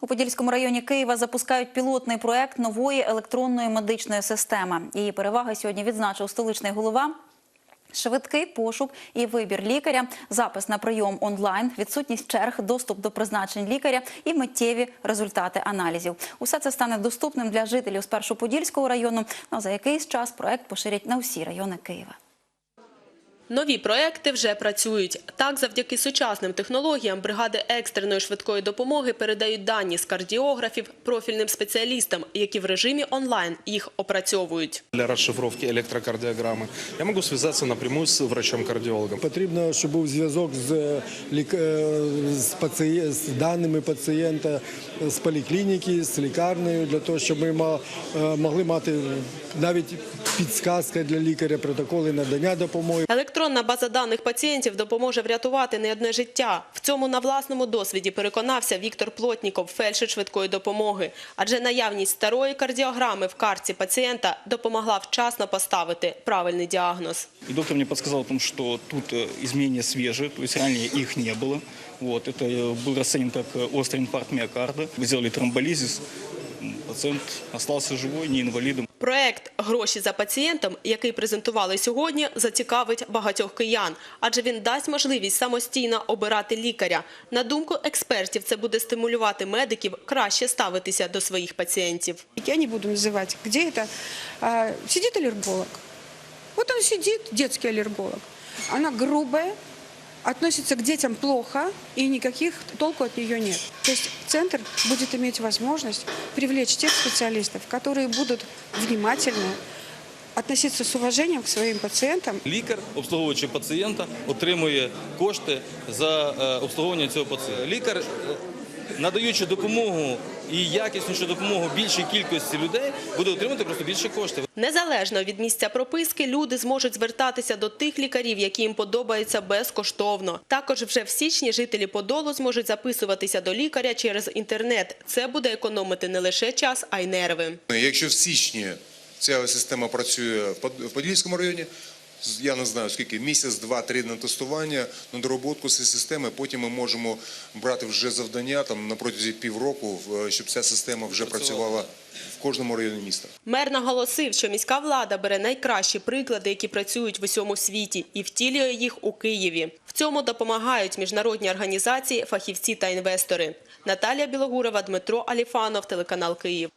У Подільському районі Києва запускають пілотний проект нової електронної медичної системи. Її переваги сьогодні відзначив столичний голова. Швидкий пошук і вибір лікаря, запис на прийом онлайн, відсутність черг, доступ до призначень лікаря і миттєві результати аналізів. Усе це стане доступним для жителів спершу Подільського району. Ну, за якийсь час проект поширять на всі райони Києва. Нові проекти вже працюють. Так, завдяки сучасним технологіям бригади екстреної швидкої допомоги передають дані з кардіографів профільним спеціалістам, які в режимі онлайн їх опрацьовують. Для розшифровки електрокардіограми я можу зв'язатися напряму з врачом-кардіологом. Потрібно, щоб був зв'язок з, лік- е, з, паціє- з даними пацієнта з поліклініки, з лікарнею, для того, щоб ми е, могли мати навіть підсказки для лікаря, протоколи надання допомоги. Електронна база даних пацієнтів допоможе врятувати не одне життя. В цьому на власному досвіді переконався Віктор Плотніков, фельдшер швидкої допомоги. Адже наявність старої кардіограми в картці пацієнта допомогла вчасно поставити правильний діагноз. И доктор мне подсказал о том, что тут э, изменения свежие, то есть ранее их не было. Вот, это э, был расценен как э, острый инфаркт миокарда. Мы сделали тромболизис. Пациент остался живой, не инвалидом. Проект Гроші за пацієнтом, який презентували сьогодні, зацікавить багатьох киян, адже він дасть можливість самостійно обирати лікаря. На думку експертів, це буде стимулювати медиків краще ставитися до своїх пацієнтів. Я не буду называть, где это. А, сидит аллерголог. Вот он сидит, детский аллерголог. Она грубая, относится к детям плохо, и никаких толку от нее нет. То есть центр будет иметь возможность привлечь тех специалистов, которые будут внимательно относиться с уважением к своим пациентам Лікар, обслуговуючи пацієнта, отримує кошти за е, обслуговування цього пацієнта. Лікар, е, надаючи допомогу і якіснішу допомогу більшій кількості людей, буде отримати просто більше коштів. Незалежно від місця прописки, люди зможуть звертатися до тих лікарів, які їм подобаються безкоштовно. Також вже в січні жителі Подолу зможуть записуватися до лікаря через інтернет. Це буде економити не лише час, а й нерви. Якщо в січні ця система працює в Под- Подільському районі, я не знаю скільки, місяць, два-три на тестування, на дороботку цієї системи, потім ми можемо брати вже завдання там на протязі півроку, щоб ця система вже працювала в кожному районі міста. Мер наголосив, що міська влада бере найкращі приклади, які працюють в усьому світі, і втілює їх у Києві. В цьому допомагають міжнародні організації, фахівці та інвестори. Наталія Білогурова, Дмитро Аліфанов, телеканал Київ.